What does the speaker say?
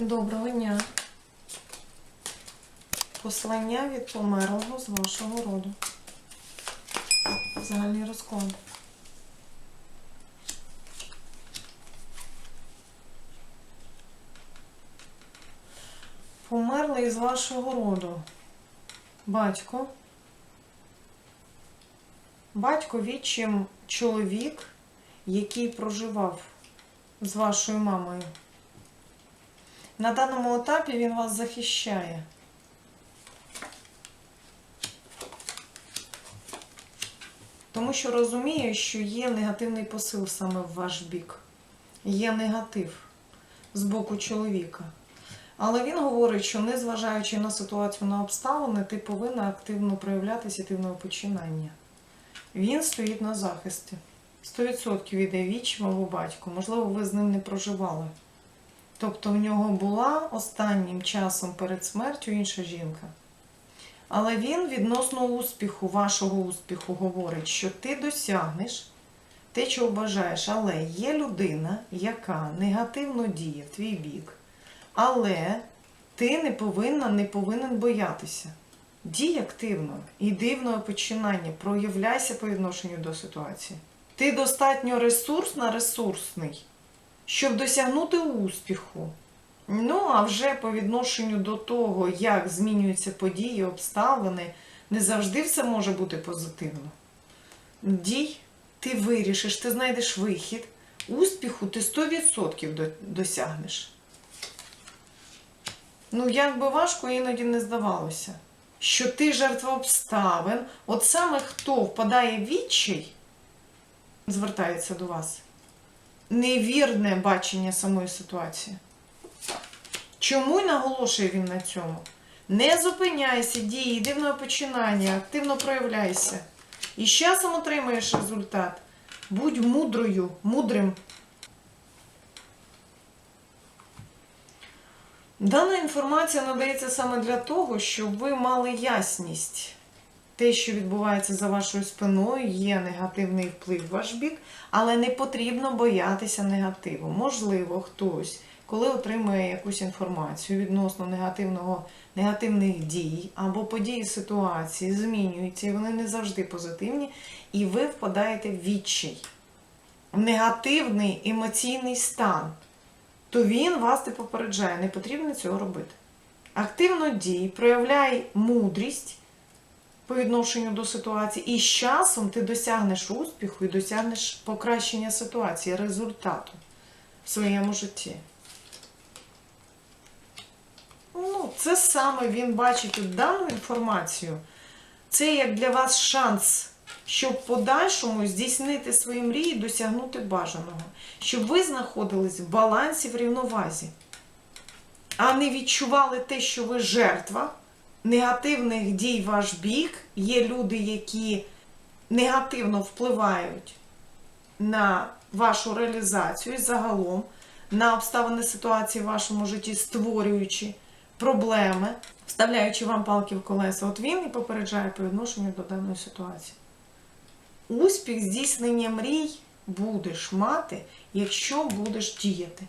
Доброго дня. Послання від померлого з вашого роду. Загальний розклад. Померлий з вашого роду. Батько. Батько відчим чоловік, який проживав з вашою мамою. На даному етапі він вас захищає. Тому що розуміє, що є негативний посил саме в ваш бік. Є негатив з боку чоловіка. Але він говорить, що незважаючи на ситуацію на обставини, ти повинна активно проявлятися активного починання. Він стоїть на захисті. 100% іде вічим або батько. Можливо, ви з ним не проживали. Тобто в нього була останнім часом перед смертю інша жінка. Але він відносно успіху, вашого успіху, говорить, що ти досягнеш те, чого бажаєш. Але є людина, яка негативно діє в твій бік. Але ти не повинна, не повинен боятися. Дій активно і дивного починання, проявляйся по відношенню до ситуації. Ти достатньо ресурсна, ресурсний, щоб досягнути успіху. Ну, а вже по відношенню до того, як змінюються події, обставини, не завжди все може бути позитивно. Дій, ти вирішиш, ти знайдеш вихід. Успіху ти 100% до- досягнеш. Ну, як би важко іноді не здавалося, що ти жертва обставин, от саме хто впадає в відчай, звертається до вас. Невірне бачення самої ситуації. Чому й наголошує він на цьому? Не зупиняйся, дії, дивного починання, активно проявляйся. І з часом отримаєш результат. Будь мудрою, мудрим. Дана інформація надається саме для того, щоб ви мали ясність. Те, що відбувається за вашою спиною, є негативний вплив в ваш бік, але не потрібно боятися негативу. Можливо, хтось, коли отримує якусь інформацію відносно негативного, негативних дій або події ситуації, змінюються, і вони не завжди позитивні, і ви впадаєте в відчай, в негативний емоційний стан то він вас не попереджає, не потрібно цього робити. Активно дій, проявляй мудрість по відношенню до ситуації, і з часом ти досягнеш успіху і досягнеш покращення ситуації, результату в своєму житті. Ну, це саме він бачить дану інформацію. Це як для вас шанс, щоб в подальшому здійснити свої мрії, досягнути бажаного. Щоб ви знаходились в балансі, в рівновазі, а не відчували те, що ви жертва негативних дій ваш бік. Є люди, які негативно впливають на вашу реалізацію загалом на обставини ситуації в вашому житті, створюючи проблеми, вставляючи вам палки в колеса. От він і попереджає по відношенню до даної ситуації. Успіх здійснення мрій будеш мати, якщо будеш діяти.